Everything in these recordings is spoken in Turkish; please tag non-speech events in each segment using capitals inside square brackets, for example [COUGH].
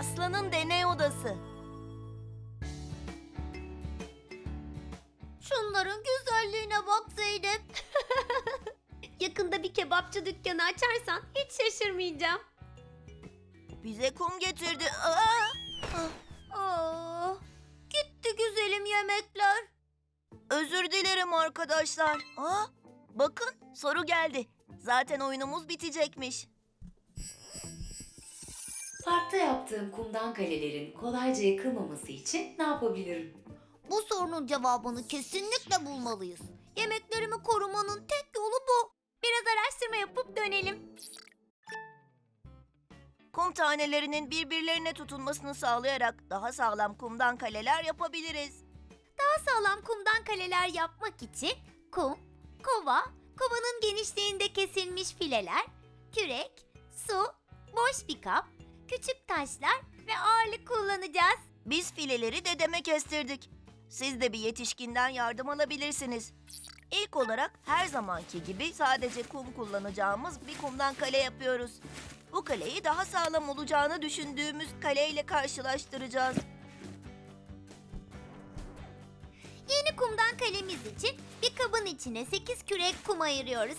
Aslan'ın deney odası. Şunların güzelliğine bak Zeynep. [LAUGHS] Yakında bir kebapçı dükkanı açarsan hiç şaşırmayacağım. Bize kum getirdi. Aa! Aa, gitti güzelim yemekler. Özür dilerim arkadaşlar. Aa, bakın soru geldi. Zaten oyunumuz bitecekmiş. Parkta yaptığım kumdan kalelerin kolayca yıkılmaması için ne yapabilirim? Bu sorunun cevabını kesinlikle bulmalıyız. Yemeklerimi korumanın tek yolu bu. Biraz araştırma yapıp dönelim. Kum tanelerinin birbirlerine tutunmasını sağlayarak daha sağlam kumdan kaleler yapabiliriz. Daha sağlam kumdan kaleler yapmak için kum, kova, kovanın genişliğinde kesilmiş fileler, kürek, su, boş bir kap, küçük taşlar ve ağırlık kullanacağız. Biz fileleri dedeme kestirdik. Siz de bir yetişkinden yardım alabilirsiniz. İlk olarak her zamanki gibi sadece kum kullanacağımız bir kumdan kale yapıyoruz. Bu kaleyi daha sağlam olacağını düşündüğümüz kaleyle karşılaştıracağız. Yeni kumdan kalemiz için bir kabın içine 8 kürek kum ayırıyoruz.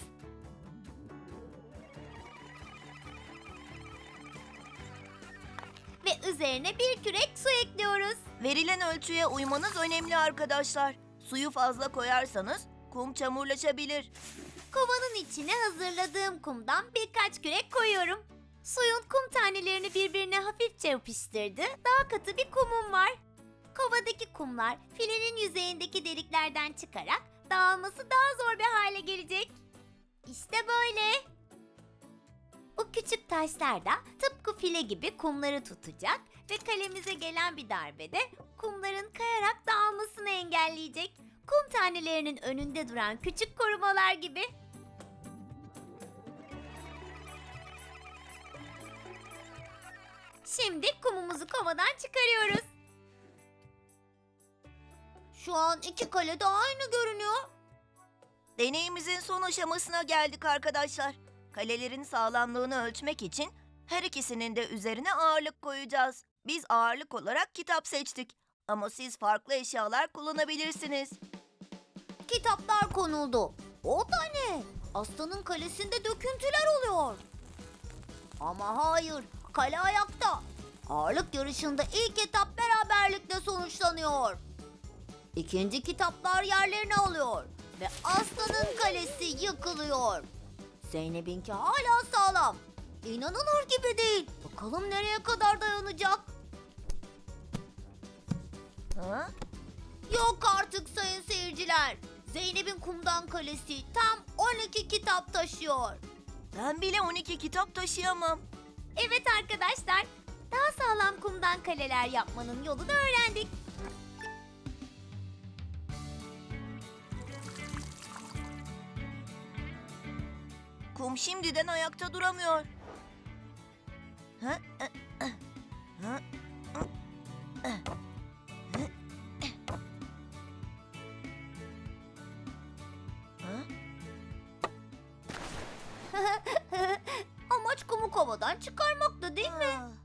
Üzerine bir kürek su ekliyoruz. Verilen ölçüye uymanız önemli arkadaşlar. Suyu fazla koyarsanız kum çamurlaşabilir. Kovanın içine hazırladığım kumdan birkaç kürek koyuyorum. Suyun kum tanelerini birbirine hafifçe yapıştırdı. Daha katı bir kumum var. Kovadaki kumlar filenin yüzeyindeki deliklerden çıkarak dağılması daha zor bir hale gelecek. İşte böyle. Bu küçük taşlar da tıpkı file gibi kumları tutacak ve kalemize gelen bir darbede kumların kayarak dağılmasını engelleyecek. Kum tanelerinin önünde duran küçük korumalar gibi. Şimdi kumumuzu kovadan çıkarıyoruz. Şu an iki kale de aynı görünüyor. Deneyimizin son aşamasına geldik arkadaşlar. Kalelerin sağlamlığını ölçmek için her ikisinin de üzerine ağırlık koyacağız. Biz ağırlık olarak kitap seçtik. Ama siz farklı eşyalar kullanabilirsiniz. Kitaplar konuldu. O da ne? Aslanın kalesinde döküntüler oluyor. Ama hayır, kale ayakta. Ağırlık yarışında ilk etap beraberlikle sonuçlanıyor. İkinci kitaplar yerlerini alıyor ve aslanın kalesi yıkılıyor. Zeynep'inki hala sağlam. İnanılır gibi değil. Bakalım nereye kadar dayanacak? Ha? Yok artık sayın seyirciler. Zeynep'in kumdan kalesi tam 12 kitap taşıyor. Ben bile 12 kitap taşıyamam. Evet arkadaşlar, daha sağlam kumdan kaleler yapmanın yolunu öğrendik. Kum şimdiden ayakta duramıyor. Ha? Ha? Amaç kumu kovadan çıkarmaktı değil mi?